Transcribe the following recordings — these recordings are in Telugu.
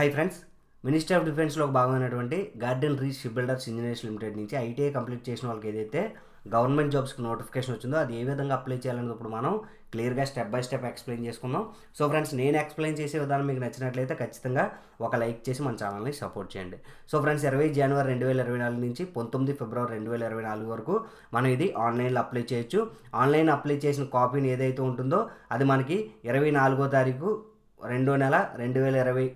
హాయ్ ఫ్రెండ్స్ మినిస్ట్రీ ఆఫ్ డిఫెన్స్లో ఒక భాగమైనటువంటి Garden Reach shipbuilders engineers limited నుంచి ఐటీఐ కంప్లీట్ చేసిన వాళ్ళకి ఏదైతే గవర్నమెంట్ జాబ్స్కి నోటిఫికేషన్ వచ్చిందో అది ఏ విధంగా అప్లై చేయాలనేది ఇప్పుడు మనం క్లియర్గా స్టెప్ బై స్టెప్ ఎక్స్ప్లెయిన్ చేసుకుందాం. సో ఫ్రెండ్స్ నేను ఎక్స్ప్లెయిన్ చేసే విధానం మీకు నచ్చినట్లయితే ఖచ్చితంగా ఒక లైక్ చేసి మన ఛానల్ని సపోర్ట్ చేయండి. సో ఫ్రెండ్స్ ఇరవై జనవరి రెండు వేల ఇరవై నాలుగు నుంచి పంతొమ్మిది ఫిబ్రవరి రెండు వేల ఇరవై నాలుగు వరకు మనం ఇది ఆన్లైన్లో అప్లై చేయొచ్చు. ఆన్లైన్ అప్లై చేసిన కాపీని ఏదైతే ఉంటుందో అది మనకి ఇరవై నాలుగో తారీఖు రెండో నెల రెండు వేల ఇరవై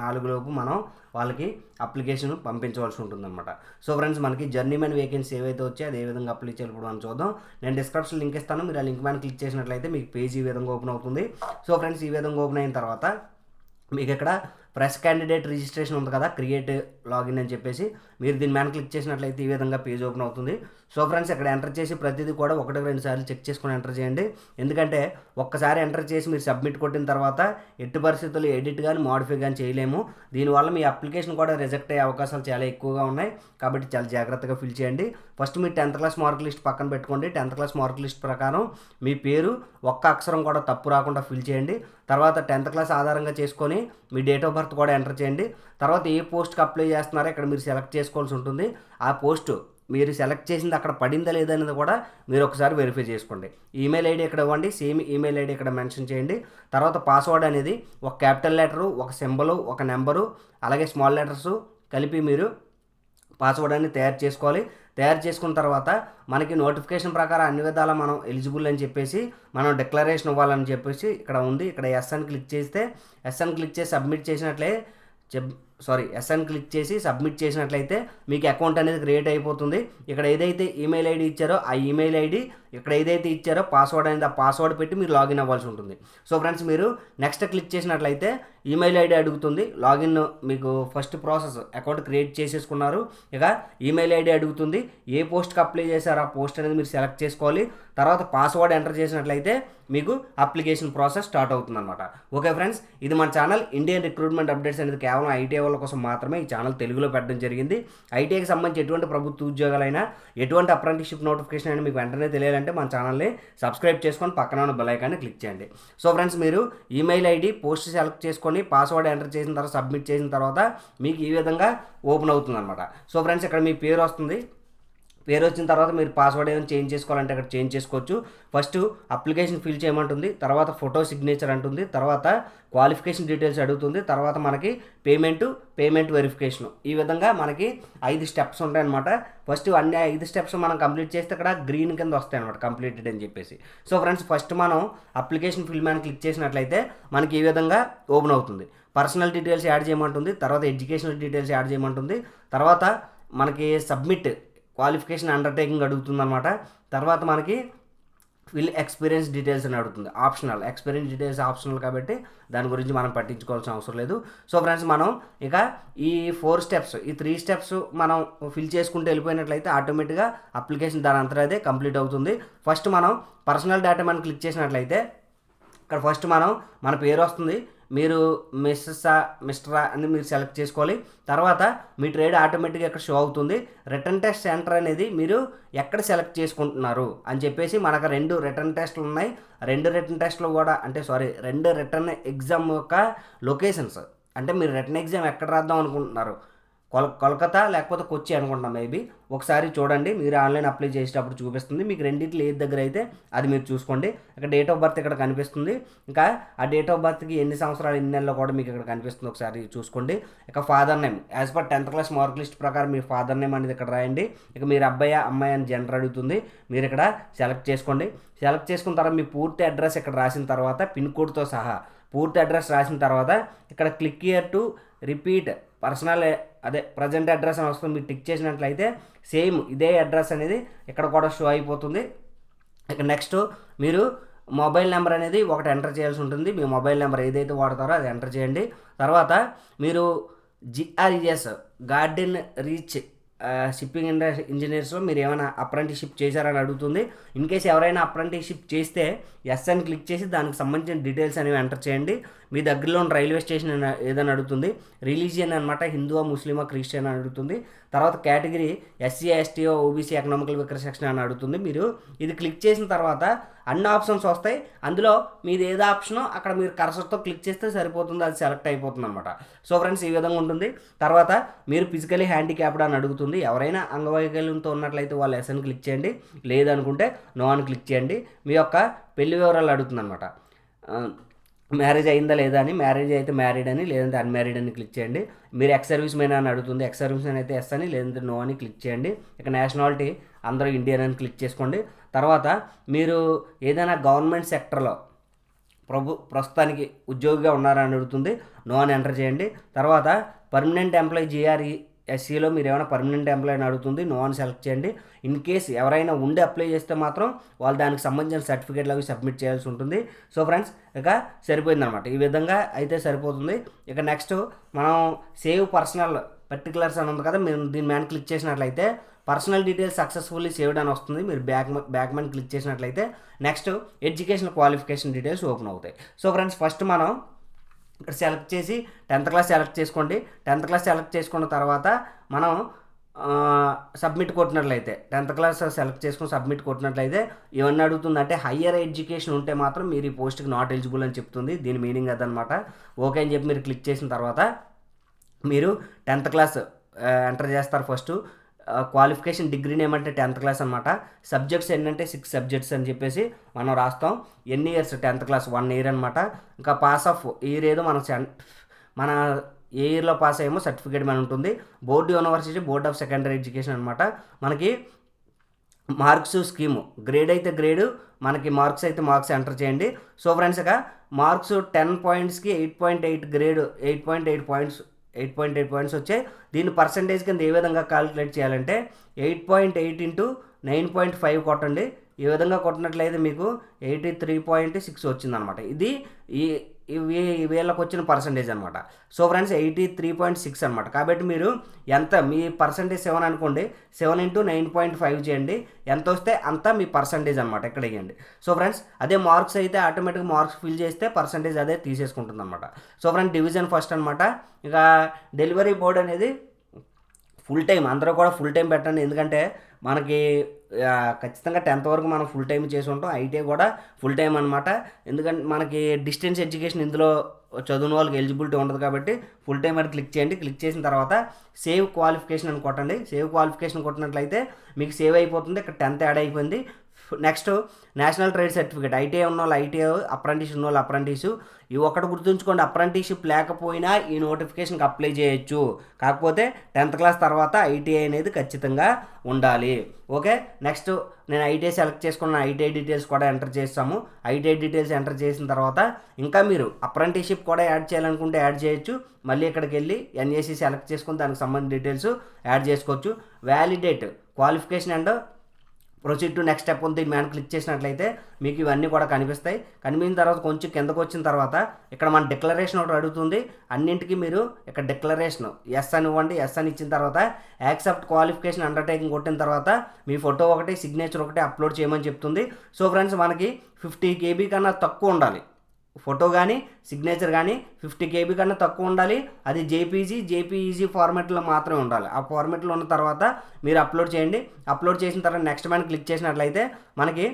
నాలుగులోపు మనం వాళ్ళకి అప్లికేషన్ పంపించవలసి ఉంటుందన్నమాట. సో ఫ్రెండ్స్ మనకి జర్నీ మ్యాన్ వేకెన్సీ ఏవైతే వచ్చాయో అది ఏ విధంగా అప్లై చేయాలి మనం చూద్దాం. నేను డిస్క్రిప్షన్ లింక్ ఇస్తాను మీరు ఆ లింక్ మీద క్లిక్ చేసినట్లయితే మీకు పేజ్ ఈ విధంగా ఓపెన్ అవుతుంది. సో ఫ్రెండ్స్ ఈ విధంగా ఓపెన్ అయిన తర్వాత మీకు ఇక్కడ ప్రెస్ క్యాండిడేట్ రిజిస్ట్రేషన్ ఉంది కదా క్రియేట్ లాగిన్ అని చెప్పేసి. మీరు దీని మీద క్లిక్ చేసినట్లయితే ఈ విధంగా పేజ్ ఓపెన్ అవుతుంది. సో ఫ్రెండ్స్ ఇక్కడ ఎంటర్ చేసి ప్రతిదీ కూడా ఒకటి రెండు సార్లు చెక్ చేసుకుని ఎంటర్ చేయండి. ఎందుకంటే ఒక్కసారి ఎంటర్ చేసి మీరు సబ్మిట్ కొట్టిన తర్వాత ఎట్టి పరిస్థితుల్లో ఎడిట్ కానీ మాడిఫై కానీ చేయలేము. దీనివల్ల మీ అప్లికేషన్ కూడా రిజెక్ట్ అయ్యే అవకాశాలు చాలా ఎక్కువగా ఉన్నాయి. కాబట్టి చాలా జాగ్రత్తగా ఫిల్ చేయండి. ఫస్ట్ మీరు టెన్త్ క్లాస్ మార్క్ లిస్ట్ పక్కన పెట్టుకోండి. టెన్త్ క్లాస్ మార్క్ లిస్ట్ ప్రకారం మీ పేరు ఒక్క అక్షరం కూడా తప్పు రాకుండా ఫిల్ చేయండి. తర్వాత టెన్త్ క్లాస్ ఆధారంగా చేసుకొని మీ డేట్ ఆఫ్ బర్త్ కూడా ఎంటర్ చేయండి. తర్వాత ఏ పోస్ట్కి అప్లై చేస్తున్నారో ఇక్కడ మీరు సెలెక్ట్ చేసుకోవాల్సి ఉంటుంది. ఆ పోస్ట్ మీరు సెలెక్ట్ చేసింది అక్కడ పడిందా లేదా అనేది కూడా మీరు ఒకసారి వెరిఫై చేసుకోండి. ఈమెయిల్ ఐడి ఇక్కడ ఇవ్వండి సేమ్ ఈమెయిల్ ఐడి ఇక్కడ మెన్షన్ చేయండి. తర్వాత పాస్వర్డ్ అనేది ఒక క్యాపిటల్ లెటరు ఒక సింబలు ఒక నెంబరు అలాగే స్మాల్ లెటర్స్ కలిపి మీరు పాస్వర్డ్ అనేది తయారు చేసుకోవాలి. తయారు చేసుకున్న తర్వాత మనకి నోటిఫికేషన్ ప్రకారం అన్ని విధాలా మనం ఎలిజిబుల్ అని చెప్పేసి మనం డిక్లరేషన్ ఇవ్వాలని చెప్పేసి ఇక్కడ ఉంది. ఇక్కడ ఎస్ అని క్లిక్ చేస్తే ఎస్ అని క్లిక్ చేసి సబ్మిట్ చేసినట్లే చెప్ సారీ ఎస్ఎన్ క్లిక్ చేసి సబ్మిట్ చేసినట్లయితే మీకు అకౌంట్ అనేది క్రియేట్ అయిపోతుంది. ఇక్కడ ఏదైతే ఈమెయిల్ ఐడి ఇచ్చారో ఆ ఈమెయిల్ ఐడి ఇక్కడ ఏదైతే ఇచ్చారో పాస్వర్డ్ అనేది ఆ పాస్వర్డ్ పెట్టి మీరు లాగిన్ అవ్వాల్సి ఉంటుంది. సో ఫ్రెండ్స్ మీరు నెక్స్ట్ క్లిక్ చేసినట్లయితే ఈమెయిల్ ఐడి అడుగుతుంది. లాగిన్ మీకు ఫస్ట్ ప్రాసెస్ అకౌంట్ క్రియేట్ చేసేసుకున్నారు. ఇక ఈమెయిల్ ఐడి అడుగుతుంది. ఏ పోస్ట్కి అప్లై చేశారో ఆ పోస్ట్ అనేది మీరు సెలెక్ట్ చేసుకోవాలి. తర్వాత పాస్వర్డ్ ఎంటర్ చేసినట్లయితే మీకు అప్లికేషన్ ప్రాసెస్ స్టార్ట్ అవుతుంది అనమాట ఓకే ఫ్రెండ్స్ ఇది మన ఛానల్ ఇండియన్ రిక్రూట్మెంట్ అప్డేట్స్ అనేది కేవలం ఐటీ వాళ్ళ కోసం మాత్రమే ఈ ఛానల్ తెలుగులో పెట్టడం జరిగింది. ఐటీఐకి సంబంధించి ఎటువంటి ప్రభుత్వ ఉద్యోగాలైనా ఎటువంటి అప్రెంటిషిప్ నోటిఫికేషన్ అయినా మీకు వెంటనే తెలియాలంటే మన ఛానల్ని సబ్స్క్రైబ్ చేసుకొని పక్కన ఉన్న బెల్ ఐకాన్ని క్లిక్ చేయండి. సో ఫ్రెండ్స్ మీరు ఈమెయిల్ ఐడి పోస్ట్ సెలెక్ట్ చేసుకొని పాస్వర్డ్ ఎంటర్ చేసిన తర్వాత సబ్మిట్ చేసిన తర్వాత మీకు ఈ విధంగా ఓపెన్ అవుతుంది అనమాట సో ఫ్రెండ్స్ ఇక్కడ మీ పేరు వస్తుంది. పేరు వచ్చిన తర్వాత మీరు పాస్వర్డ్ ఏమైనా చేంజ్ చేసుకోవాలంటే అక్కడ చేంజ్ చేసుకోవచ్చు. ఫస్ట్ అప్లికేషన్ ఫిల్ చేయమంటుంది తర్వాత ఫోటో సిగ్నేచర్ అంటుంది తర్వాత క్వాలిఫికేషన్ డీటెయిల్స్ అడుగుతుంది తర్వాత మనకి పేమెంట్ పేమెంట్ వెరిఫికేషన్ ఈ విధంగా మనకి ఐదు స్టెప్స్ ఉంటాయన్నమాట. ఫస్ట్ అన్ని ఐదు స్టెప్స్ మనం కంప్లీట్ చేస్తే ఇక్కడ గ్రీన్ కింద వస్తాయి అనమాట కంప్లీటెడ్ అని చెప్పేసి. సో ఫ్రెండ్స్ ఫస్ట్ మనం అప్లికేషన్ ఫిల్ మ్యాన్ క్లిక్ చేసినట్లయితే మనకి ఈ విధంగా ఓపెన్ అవుతుంది. పర్సనల్ డీటెయిల్స్ యాడ్ చేయమంటుంది తర్వాత ఎడ్యుకేషనల్ డీటెయిల్స్ యాడ్ చేయమంటుంది తర్వాత మనకి సబ్మిట్ క్వాలిఫికేషన్ అండర్టేకింగ్ అడుగుతుందన్నమాట. తర్వాత మనకి ఫిల్ ఎక్స్పీరియన్స్ డీటెయిల్స్ అని అడుగుతుంది. ఆప్షనల్. ఎక్స్పీరియన్స్ డీటెయిల్స్ ఆప్షనల్ కాబట్టి దాని గురించి మనం పట్టించుకోవాల్సిన అవసరం లేదు. సో ఫ్రెండ్స్ మనం ఇక ఈ ఫోర్ స్టెప్స్ ఈ త్రీ స్టెప్స్ మనం ఫిల్ చేసుకుంటూ వెళ్ళిపోయినట్లయితే ఆటోమేటిక్గా అప్లికేషన్ దాని అంతా అదే కంప్లీట్ అవుతుంది. ఫస్ట్ మనం పర్సనల్ డేటా మనం క్లిక్ చేసినట్లయితే ఇక్కడ ఫస్ట్ మనం మన పేరు వస్తుంది. మీరు మిస్సా మిస్టరా అని మీరు సెలెక్ట్ చేసుకోవాలి. తర్వాత మీ ట్రేడ్ ఆటోమేటిక్గా ఇక్కడ షో అవుతుంది. రిటర్న్ టెస్ట్ సెంటర్ అనేది మీరు ఎక్కడ సెలెక్ట్ చేసుకుంటున్నారు అని చెప్పేసి మనకు రెండు రిటర్న్ టెస్ట్లు ఉన్నాయి. రెండు రిటర్న్ టెస్ట్లు కూడా అంటే సారీ రెండు రిటర్న్ ఎగ్జామ్ యొక్క లొకేషన్స్. అంటే మీరు రిటర్న్ ఎగ్జామ్ ఎక్కడ రాద్దాం అనుకుంటున్నారు? కొల్ కోల్కతా లేకపోతే కొచ్చి అనుకుంటున్నాం మేబీ. ఒకసారి చూడండి మీరు ఆన్లైన్ అప్లై చేసేటప్పుడు చూపిస్తుంది. మీకు రెండింటిలో ఏది దగ్గర అయితే అది మీరు చూసుకోండి. ఇక్కడ డేట్ ఆఫ్ బర్త్ ఇక్కడ కనిపిస్తుంది. ఇంకా ఆ డేట్ ఆఫ్ బర్త్కి ఎన్ని సంవత్సరాలు ఎన్ని నెలలో కూడా మీకు ఇక్కడ కనిపిస్తుంది. ఒకసారి చూసుకోండి. ఇక father name as per tenth class mark list ప్రకారం మీ ఫాదర్ నేమ్ అనేది ఇక్కడ రాయండి. ఇక మీరు అబ్బాయి అమ్మాయి అని జెండర్ అడుగుతుంది. మీరు ఇక్కడ సెలెక్ట్ చేసుకోండి. సెలెక్ట్ చేసుకున్న తర్వాత మీ పూర్తి అడ్రస్ ఇక్కడ రాసిన తర్వాత పిన్ కోడ్తో సహా పూర్తి అడ్రస్ రాసిన తర్వాత ఇక్కడ click here to repeat personal అదే ప్రజెంట్ అడ్రస్ అని వస్తుంది. మీరు టిక్ చేసినట్లయితే సేమ్ ఇదే అడ్రస్ అనేది ఇక్కడ కూడా షో అయిపోతుంది. ఇక నెక్స్ట్ మీరు మొబైల్ నెంబర్ అనేది ఒకటి ఎంటర్ చేయాల్సి ఉంటుంది. మీ మొబైల్ నెంబర్ ఏదైతే వాడతారో అది ఎంటర్ చేయండి. తర్వాత మీరు GRES Garden Reach shipping industry ఇంజనీర్స్లో మీరు ఏమైనా అప్రెంటిషిప్ చేశారని అడుగుతుంది. ఇన్ కేస్ ఎవరైనా అప్రెంటిషిప్ చేస్తే ఎస్ అని క్లిక్ చేసి దానికి సంబంధించిన డీటెయిల్స్ అనేవి ఎంటర్ చేయండి. మీ దగ్గరలో ఉన్న రైల్వే స్టేషన్ ఏదైనా ఏదని అడుగుతుంది. రిలీజియన్ అనమాట హిందువా ముస్లిమా క్రిస్టియన్ అని అడుగుతుంది. తర్వాత category SC ST or OBC economical weaker section అని అడుగుతుంది మీరు. ఇది క్లిక్ చేసిన తర్వాత అన్ని ఆప్షన్స్ వస్తాయి. అందులో మీది ఏదో ఆప్షనో అక్కడ మీరు కర్సర్తో క్లిక్ చేస్తే సరిపోతుంది అది సెలెక్ట్ అయిపోతుంది అనమాట సో ఫ్రెండ్స్ ఈ విధంగా ఉంటుంది. తర్వాత మీరు ఫిజికలీ హ్యాండిక్యాప్డ్ అని అడుగుతుంది. ఎవరైనా అంగవైకల్యంతో ఉన్నట్లయితే వాళ్ళు ఎస్ఎన్ క్లిక్ చేయండి. లేదనుకుంటే నో అని క్లిక్ చేయండి. మీ యొక్క పెళ్ళి వివరాలు అడుగుతుంది అనమాట మ్యారేజ్ అయిందా లేదా అని మ్యారేజ్ అయితే మ్యారీడ్ అని లేదంటే అన్మ్యారీడ్ అని క్లిక్ చేయండి. మీరు ఎక్స్ సర్వీస్ మెయిన్ అని అడుగుతుంది. ఎక్స్ సర్వీస్ మెయిన్ అయితే ఎస్ అని లేదంటే నో అని క్లిక్ చేయండి. ఇక నేషనాలిటీ అందరూ ఇండియన్ అని క్లిక్ చేసుకోండి. తర్వాత మీరు ఏదైనా గవర్నమెంట్ సెక్టర్లో ప్రభు ప్రస్తుతానికి ఉద్యోగిగా ఉన్నారని అడుగుతుంది. నో అని ఎంటర్ చేయండి. తర్వాత పర్మనెంట్ ఎంప్లాయీ జీఆర్ఈ ఎస్సీలో మీరు ఏమైనా పర్మనెంట్ ఎంప్లాయీని అడుగుతుంది నో అని సెలెక్ట్ చేయండి. ఇన్ కేస్ ఎవరైనా ఉండి అప్లై చేస్తే మాత్రం వాళ్ళు దానికి సంబంధించిన సర్టిఫికేట్లు అవి సబ్మిట్ చేయాల్సి ఉంటుంది. సో ఫ్రెండ్స్ ఇక సరిపోయిందనమాట ఈ విధంగా అయితే సరిపోతుంది. ఇక నెక్స్ట్ మనం సేవ్ పర్సనల్ పర్టికులర్స్ అని ఉంది కదా మీరు దీని మ్యాన్ క్లిక్ చేసినట్లయితే పర్సనల్ డీటెయిల్స్ సక్సెస్ఫుల్లీ సేవ్డ్ అని వస్తుంది. మీరు బ్యాక్ బ్యాక్ మ్యాన్ క్లిక్ చేసినట్లయితే next education qualification details open అవుతాయి. సో ఫ్రెండ్స్ ఫస్ట్ మనం సెలెక్ట్ చేసి టెన్త్ క్లాస్ సెలెక్ట్ చేసుకోండి. టెన్త్ క్లాస్ సెలెక్ట్ చేసుకున్న తర్వాత మనం సబ్మిట్ కొట్టినట్లయితే టెన్త్ క్లాస్ సెలెక్ట్ చేసుకుని సబ్మిట్ కొట్టినట్లయితే ఏమన్నా అడుగుతుందంటే హయ్యర్ ఎడ్యుకేషన్ ఉంటే మాత్రం మీరు ఈ పోస్ట్కి నాట్ ఎలిజిబుల్ అని చెప్తుంది. దీని మీనింగ్ అదనమాట. ఓకే అని చెప్పి మీరు క్లిక్ చేసిన తర్వాత మీరు టెన్త్ క్లాస్ ఎంటర్ చేస్తారు ఫస్ట్. క్వాలిఫికేషన్ డిగ్రీని ఏమంటే టెన్త్ క్లాస్ అనమాట సబ్జెక్ట్స్ ఏంటంటే సిక్స్ సబ్జెక్ట్స్ అని చెప్పేసి మనం రాస్తాం. ఎన్ని years tenth class one year అనమాట ఇంకా పాస్ ఆఫ్ ఇయర్ ఏదో మన సెన్ మన ఏ ఇయర్లో పాస్ అయ్యేమో సర్టిఫికేట్ మన ఉంటుంది. Board university board of secondary education అనమాట మనకి మార్క్స్ స్కీము గ్రేడ్ అయితే గ్రేడ్ మనకి మార్క్స్ అయితే మార్క్స్ ఎంటర్ చేయండి. సో ఫ్రెండ్స్ ఇక marks ten పాయింట్స్కి eight point eight grade eight point eight points eight point eight points వచ్చాయి. దీన్ని పర్సంటేజ్ కింద ఏ విధంగా క్యాలిక్యులేట్ చేయాలంటే eight point eight into nine point five కొట్టండి. ఈ విధంగా కొట్టినట్లయితే మీకు ఎయిటీ త్రీ పాయింట్ సిక్స్ వచ్చిందనమాట ఇది ఈ ఇవి వీళ్ళకి వచ్చిన పర్సంటేజ్ అనమాట so friends eighty three point six అనమాట కాబట్టి మీరు ఎంత మీ పర్సంటేజ్ సెవెన్ అనుకోండి seven into nine point five చేయండి. ఎంత వస్తే అంత మీ పర్సంటేజ్ అనమాట ఇక్కడ వేయండి. సో ఫ్రెండ్స్ అదే మార్క్స్ అయితే ఆటోమేటిక్ మార్క్స్ ఫిల్ చేస్తే పర్సంటేజ్ అదే తీసేసుకుంటుంది అనమాట సో ఫ్రెండ్స్ డివిజన్ ఫస్ట్ అనమాట ఇక డెలివరీ బోర్డ్ అనేది ఫుల్ టైం అందరూ కూడా ఫుల్ టైం పెట్టండి. ఎందుకంటే మనకి ఖచ్చితంగా టెన్త్ వరకు మనం ఫుల్ టైం చేసి ఉంటాం. ఐటీఐ కూడా ఫుల్ టైం అనమాట ఎందుకంటే మనకి డిస్టెన్స్ ఎడ్యుకేషన్ ఇందులో చదువున వాళ్ళకి ఎలిజిబిలిటీ ఉండదు కాబట్టి ఫుల్ టైం అని క్లిక్ చేయండి. క్లిక్ చేసిన తర్వాత సేవ్ క్వాలిఫికేషన్ అని కొట్టండి. సేవ్ క్వాలిఫికేషన్ కొట్టినట్లయితే మీకు సేవ్ అయిపోతుంది. ఇక్కడ టెన్త్ యాడ్ అయిపోయింది. Next national trade certificate ITI ఉన్న వాళ్ళు ఐటీఐ అప్రెంటిస్ ఉన్న వాళ్ళు అప్రెంటిస్ ఇవి ఒకటి గుర్తుంచుకోండి అప్రెంటిస్షిప్ లేకపోయినా ఈ నోటిఫికేషన్కి అప్లై చేయొచ్చు. కాకపోతే టెన్త్ క్లాస్ తర్వాత ఐటీఐ అనేది ఖచ్చితంగా ఉండాలి. ఓకే నెక్స్ట్ నేను ఐటీఐ సెలెక్ట్ చేసుకున్న ఐటీఐ డీటెయిల్స్ కూడా ఎంటర్ చేస్తాము. ఐటీఐ డీటెయిల్స్ ఎంటర్ చేసిన తర్వాత ఇంకా మీరు అప్రెంటిస్షిప్ కూడా యాడ్ చేయాలనుకుంటే యాడ్ చేయొచ్చు. మళ్ళీ ఇక్కడికి వెళ్ళి ఎన్ఏసీ సెలెక్ట్ చేసుకుని దానికి సంబంధించిన డీటెయిల్స్ యాడ్ చేసుకోవచ్చు. Validate qualification and proceed to next step ఉంది మ్యాన్ క్లిక్ చేసినట్లయితే మీకు ఇవన్నీ కూడా కనిపిస్తాయి. కనిపించిన తర్వాత కొంచెం కిందకు వచ్చిన తర్వాత ఇక్కడ మన డిక్లరేషన్ ఒకటి అడుగుతుంది. అన్నింటికి మీరు ఇక్కడ డిక్లరేషన్ ఎస్ అని ఇవ్వండి ఎస్ అని ఇచ్చిన తర్వాత యాక్సెప్ట్ క్వాలిఫికేషన్ అండర్టేకింగ్ కొట్టిన తర్వాత మీ ఫోటో ఒకటి సిగ్నేచర్ ఒకటి అప్లోడ్ చేయమని చెప్తుంది. సో ఫ్రెండ్స్ మనకి ఫిఫ్టీ కేబీ కన్నా తక్కువ ఉండాలి. ఫోటో కానీ సిగ్నేచర్ కానీ ఫిఫ్టీ కేబీ కన్నా తక్కువ ఉండాలి. అది జేపీజీ జేపీఈజీ ఫార్మాట్లో మాత్రమే ఉండాలి. ఆ ఫార్మాట్లో ఉన్న తర్వాత మీరు అప్లోడ్ చేయండి. అప్లోడ్ చేసిన తర్వాత నెక్స్ట్ మనం క్లిక్ చేసినట్లయితే మనకి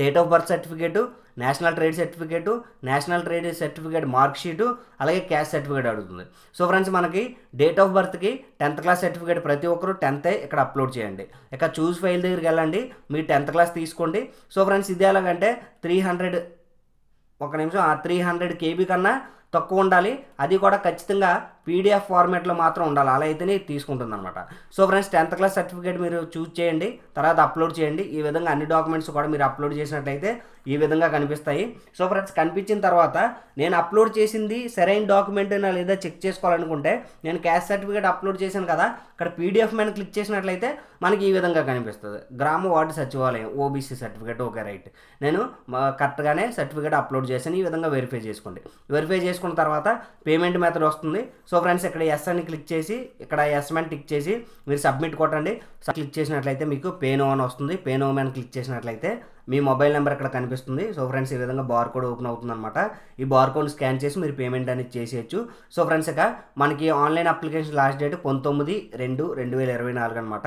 date of birth certificate national trade certificate national trade certificate mark sheet అలాగే క్యాష్ సర్టిఫికేట్ అడుగుతుంది. సో ఫ్రెండ్స్ మనకి డేట్ ఆఫ్ బర్త్కి టెన్త్ క్లాస్ సర్టిఫికేట్ ప్రతి ఒక్కరు టెన్త్ ఇక్కడ అప్లోడ్ చేయండి. ఇక చూస్ ఫైల్ దగ్గరికి వెళ్ళండి. మీ టెన్త్ క్లాస్ తీసుకోండి. సో ఫ్రెండ్స్ ఇది ఎలాగంటే త్రీ హండ్రెడ్ ఒక నిమిషం ఆ త్రీ హండ్రెడ్ కేబీ కన్నా తక్కువ ఉండాలి. అది కూడా ఖచ్చితంగా పీడిఎఫ్ ఫార్మేట్లో మాత్రం ఉండాలి. అలా అయితేనే తీసుకుంటుంది అనమాట so friends tenth class certificate మీరు చూస్ చేయండి. తర్వాత అప్లోడ్ చేయండి. ఈ విధంగా అన్ని డాక్యుమెంట్స్ కూడా మీరు అప్లోడ్ చేసినట్లయితే ఈ విధంగా కనిపిస్తాయి. సో ఫ్రెండ్స్ కనిపించిన తర్వాత నేను అప్లోడ్ చేసింది సరైన డాక్యుమెంటేనా లేదా చెక్ చేసుకోవాలనుకుంటే నేను క్యాష్ సర్టిఫికేట్ అప్లోడ్ చేశాను కదా ఇక్కడ పీడిఎఫ్ మీద క్లిక్ చేసినట్లయితే మనకి ఈ విధంగా కనిపిస్తుంది. గ్రామ వార్డు సచివాలయం ఓబీసీ సర్టిఫికేట్ ఓకే రైట్. నేను కరెక్ట్గానే సర్టిఫికేట్ అప్లోడ్ చేశాను. ఈ విధంగా వెరిఫై చేసుకోండి. వెరిఫై చేసుకున్న తర్వాత పేమెంట్ మెథడ్ వస్తుంది. సో ఫ్రెండ్స్ ఇక్కడ ఎస్ అని క్లిక్ చేసి ఇక్కడ ఎస్ అని టిక్ చేసి మీరు సబ్మిట్ కొట్టండి. సో క్లిక్ చేసినట్లయితే మీకు పే నో అని వస్తుంది. పే నో అని క్లిక్ చేసినట్లయితే మీ మొబైల్ నెంబర్ ఇక్కడ కనిపిస్తుంది. సో ఫ్రెండ్స్ ఈ విధంగా బార్ కోడ్ ఓపెన్ అవుతుంది అనమాట ఈ బార్ కోడ్ స్కాన్ చేసి మీరు పేమెంట్ అనేది చేసేయచ్చు. సో ఫ్రెండ్స్ ఇక మనకి ఆన్లైన్ అప్లికేషన్ లాస్ట్ డేట్ పంతొమ్మిది రెండు రెండు వేల ఇరవై నాలుగు అనమాట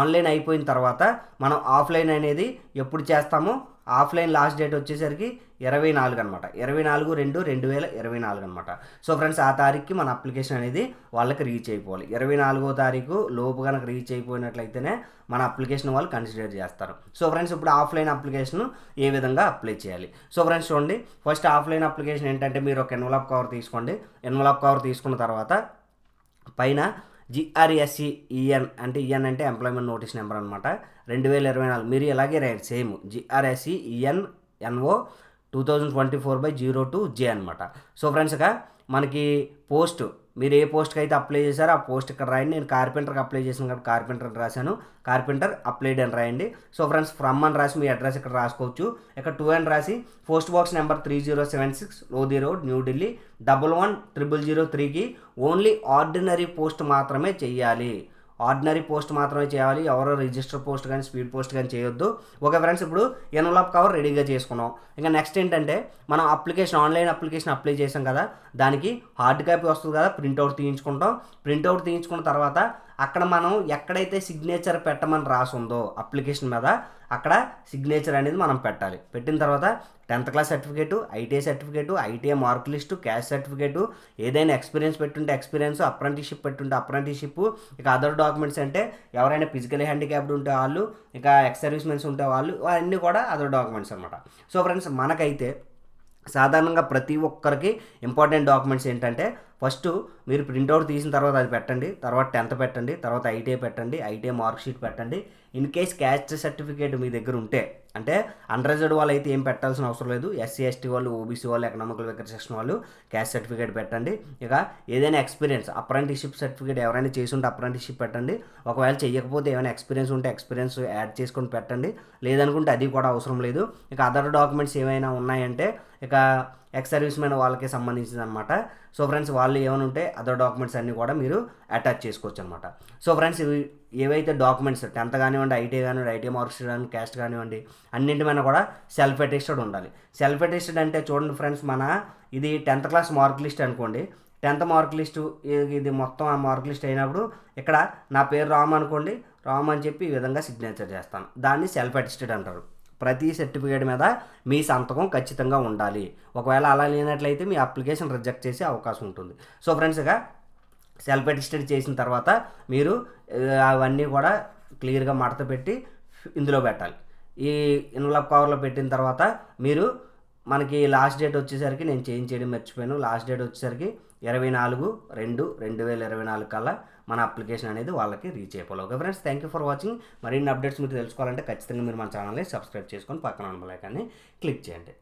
ఆన్లైన్ అయిపోయిన తర్వాత మనం ఆఫ్లైన్ అనేది ఎప్పుడు చేస్తామో ఆఫ్లైన్ లాస్ట్ డేట్ వచ్చేసరికి ఇరవై నాలుగు అనమాట ఇరవై నాలుగు రెండు రెండు వేల ఇరవై నాలుగు అనమాట సో ఫ్రెండ్స్ ఆ తారీఖుకి మన అప్లికేషన్ అనేది వాళ్ళకి రీచ్ అయిపోవాలి. ఇరవై నాలుగో తారీఖు లోపు కనుక రీచ్ అయిపోయినట్లయితేనే మన అప్లికేషన్ వాళ్ళు కన్సిడర్ చేస్తారు. సో ఫ్రెండ్స్ ఇప్పుడు ఆఫ్లైన్ అప్లికేషన్ ఏ విధంగా అప్లై చేయాలి? సో ఫ్రెండ్స్ చూడండి ఫస్ట్ ఆఫ్లైన్ అప్లికేషన్ ఏంటంటే మీరు ఒక ఎన్వలప్ కవర్ తీసుకోండి. ఎన్వలప్ కవర్ తీసుకున్న తర్వాత పైన జిఆర్ఎస్సి ఈఎన్ అంటే ఈఎన్ అంటే ఎంప్లాయ్మెంట్ నోటీస్ నెంబర్ అనమాట రెండు వేల ఇరవై నాలుగు మీరు ఇలాగే రాయండి same GRSC EN NO two thousand twenty four by zero two J అనమాట సో ఫ్రెండ్స్గా మనకి పోస్ట్ మీరు ఏ పోస్ట్కి అయితే అప్లై చేశారో ఆ పోస్ట్ ఇక్కడ రాయండి. నేను కార్పెంటర్కి అప్లై చేసాను కాబట్టి కార్పెంటర్ అని రాశాను. కార్పెంటర్ అప్లైడ్ అని రాయండి. సో ఫ్రెండ్స్ ఫ్రమ్ అని రాసి మీ అడ్రస్ ఇక్కడ రాసుకోవచ్చు. ఇక్కడ టూ అని రాసి post box number three zero seven six Lodhi road New Delhi double one triple zero త్రీకి ఓన్లీ ఆర్డినరీ పోస్ట్ మాత్రమే చెయ్యాలి. ఆర్డినరీ పోస్ట్ మాత్రమే చేయాలి. ఎవరో రిజిస్టర్ పోస్ట్ కానీ స్పీడ్ పోస్ట్ కానీ చేయొద్దు. ఓకే ఫ్రెండ్స్ ఇప్పుడు ఎన్వలప్ కవర్ రెడీగా చేసుకున్నాం. ఇంకా నెక్స్ట్ ఏంటంటే మనం అప్లికేషన్ ఆన్లైన్ అప్లికేషన్ అప్లై చేసాం కదా దానికి హార్డ్ కాపీ వస్తుంది కదా ప్రింట్అవుట్ తీయించుకుంటాం. ప్రింట్అవుట్ తీయించుకున్న తర్వాత అక్కడ మనం ఎక్కడైతే సిగ్నేచర్ పెట్టమని రాసి ఉందో అప్లికేషన్ మీద అక్కడ సిగ్నేచర్ అనేది మనం పెట్టాలి. పెట్టిన తర్వాత tenth class certificate ITI certificate ITI mark list caste certificate ఏదైనా ఎక్స్పీరియన్స్ పెట్టుంటే ఎక్స్పీరియన్స్ అప్రెంటిషిప్ పెట్టుంటే అప్రెంటిషిప్ ఇక అదర్ డాక్యుమెంట్స్ అంటే ఎవరైనా ఫిజికల్ హ్యాండిక్యాప్డ్ ఉంటే వాళ్ళు ఇక ఎక్స్ సర్వీస్మెన్స్ ఉంటే వాళ్ళు అన్నీ కూడా అదర్ డాక్యుమెంట్స్ అనమాట సో ఫ్రెండ్స్ మనకైతే సాధారణంగా ప్రతి ఒక్కరికి ఇంపార్టెంట్ డాక్యుమెంట్స్ ఏంటంటే ఫస్ట్ మీరు ప్రింట్అవుట్ తీసిన తర్వాత అది పెట్టండి తర్వాత టెన్త్ పెట్టండి తర్వాత ఐటీఐ పెట్టండి ఐటీఐ మార్క్ షీట్ పెట్టండి. ఇన్ కేస్ క్యాస్ట్ సర్టిఫికేట్ మీ దగ్గర ఉంటే అంటే అన్రిజర్వ్డ్ వాళ్ళు అయితే ఏం పెట్టాల్సిన అవసరం లేదు. ఎస్సీ ఎస్టీ వాళ్ళు ఓబీసీ వాళ్ళు ఎకనామికల్ వెకర్ సెక్షన్ వాళ్ళు క్యాస్ట్ సర్టిఫికేట్ పెట్టండి. ఇక ఏదైనా ఎక్స్పీరియన్స్ అప్రెంటిషిప్ సర్టిఫికేట్ ఎవరైనా చేసి ఉంటే అప్రెంటిషిప్ పెట్టండి. ఒకవేళ చేయకపోతే ఏమైనా ఎక్స్పీరియన్స్ ఉంటే ఎక్స్పీరియన్స్ యాడ్ చేసుకొని పెట్టండి. లేదనుకుంటే అది కూడా అవసరం లేదు. ఇక అదర్ డాక్యుమెంట్స్ ఏమైనా ఉన్నాయంటే ఇక ఎక్స్ సర్వీస్ మ్యాన్ వాళ్ళకి సంబంధించింది అనమాట సో ఫ్రెండ్స్ వాళ్ళు ఏమైనా ఉంటే అదర్ డాక్యుమెంట్స్ అన్నీ కూడా మీరు అటాచ్ చేసుకోవచ్చు అనమాట సో ఫ్రెండ్స్ ఇవి ఏవైతే డాక్యుమెంట్స్ టెన్త్ కానివ్వండి ఐటీ కానివ్వండి ఐటీ మార్క్స్ కానీ క్యాస్ట్ కానివ్వండి అన్నింటిమైనా కూడా సెల్ఫ్ అటెస్టెడ్ ఉండాలి. సెల్ఫ్ అటెస్టెడ్ అంటే చూడండి ఫ్రెండ్స్ మన ఇది టెన్త్ క్లాస్ మార్క్ లిస్ట్ అనుకోండి. టెన్త్ మార్క్ లిస్టు ఇది మొత్తం ఆ మార్క్ లిస్ట్ అయినప్పుడు ఇక్కడ నా పేరు రామ్ అనుకోండి. రామ్ అని చెప్పి ఈ విధంగా సిగ్నేచర్ చేస్తాను. దాన్ని సెల్ఫ్ అటెస్టెడ్ అంటారు. ప్రతి సర్టిఫికేట్ మీద మీ సంతకం ఖచ్చితంగా ఉండాలి. ఒకవేళ అలా లేనట్లయితే మీ అప్లికేషన్ రిజెక్ట్ చేసే అవకాశం ఉంటుంది. సో ఫ్రెండ్స్గా సెల్ఫ్ అటెస్టెడ్ చేసిన తర్వాత మీరు అవన్నీ కూడా క్లియర్గా మడత పెట్టి ఇందులో పెట్టాలి. ఈ ఇన్వలప్ కవర్లో పెట్టిన తర్వాత మీరు మనకి లాస్ట్ డేట్ వచ్చేసరికి నేను చేంజ్ చేయడం మర్చిపోయాను. లాస్ట్ డేట్ వచ్చేసరికి ఇరవై నాలుగు రెండు రెండు వేల ఇరవై నాలుగు కల్లా మన అప్లికేషన్ అనేది వాళ్ళకి రీచ్ అయిపోవాలి. Okay friends thank you for watching మరిన్ని అప్డేట్స్ మీరు తెలుసుకోవాలంటే ఖచ్చితంగా మీరు మన ఛానల్ని సబ్స్క్రైబ్ చేసుకొని పక్కన ఉన్న క్లిక్ చేయండి.